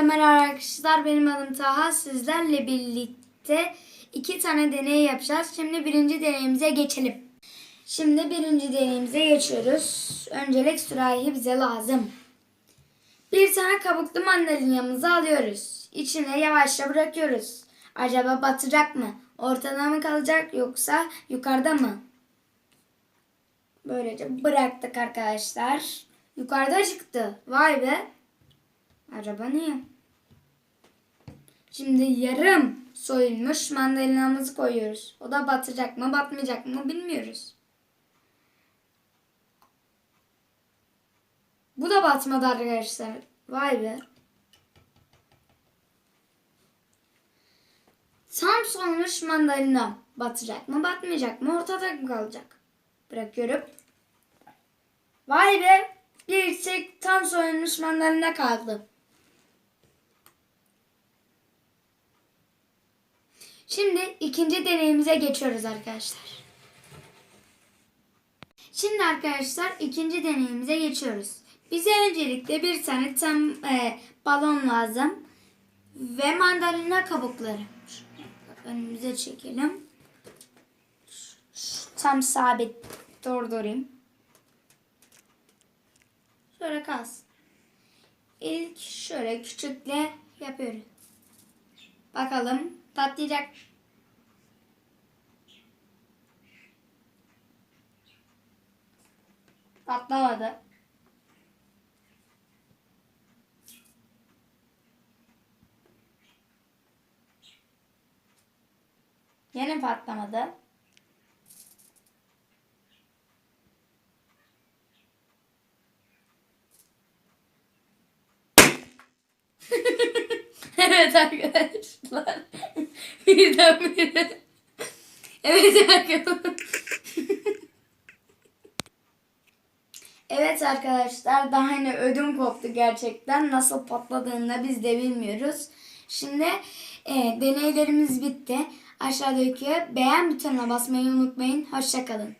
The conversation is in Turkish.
Hepinize merhaba arkadaşlar. Benim adım Taha. Sizlerle birlikte iki tane deney yapacağız. Şimdi birinci deneyimize geçelim. Şimdi birinci deneyimize geçiyoruz. Öncelik sürahi bize lazım. Bir tane kabuklu mandalinamızı alıyoruz. İçine yavaşça bırakıyoruz. Acaba batacak mı? Ortada mı kalacak yoksa yukarıda mı? Böylece bıraktık arkadaşlar. Yukarıda çıktı. Vay be. Acaba niye? Şimdi yarım soyulmuş mandalinamızı koyuyoruz. O da batacak mı batmayacak mı bilmiyoruz. Bu da batmadı arkadaşlar. Vay be. Tam soyulmuş mandalina batacak mı batmayacak mı ortada mı kalacak? Bırakıyorum. Vay be. Bir tek tam soyulmuş mandalina kaldı. Şimdi ikinci deneyimize geçiyoruz arkadaşlar. Şimdi arkadaşlar ikinci deneyimize geçiyoruz. Bize öncelikle bir tane tam e, balon lazım ve mandalina kabukları. Önümüze çekelim. Tam sabit durdurayım. Şöyle kalsın. İlk şöyle küçükle yapıyoruz. Bakalım patlayacak. Patlamadı. Yine patlamadı. evet arkadaşlar. Birdenbire. Evet arkadaşlar. Evet arkadaşlar daha yine ödüm koptu gerçekten. Nasıl patladığını da biz de bilmiyoruz. Şimdi e, deneylerimiz bitti. Aşağıdaki beğen butonuna basmayı unutmayın. Hoşçakalın.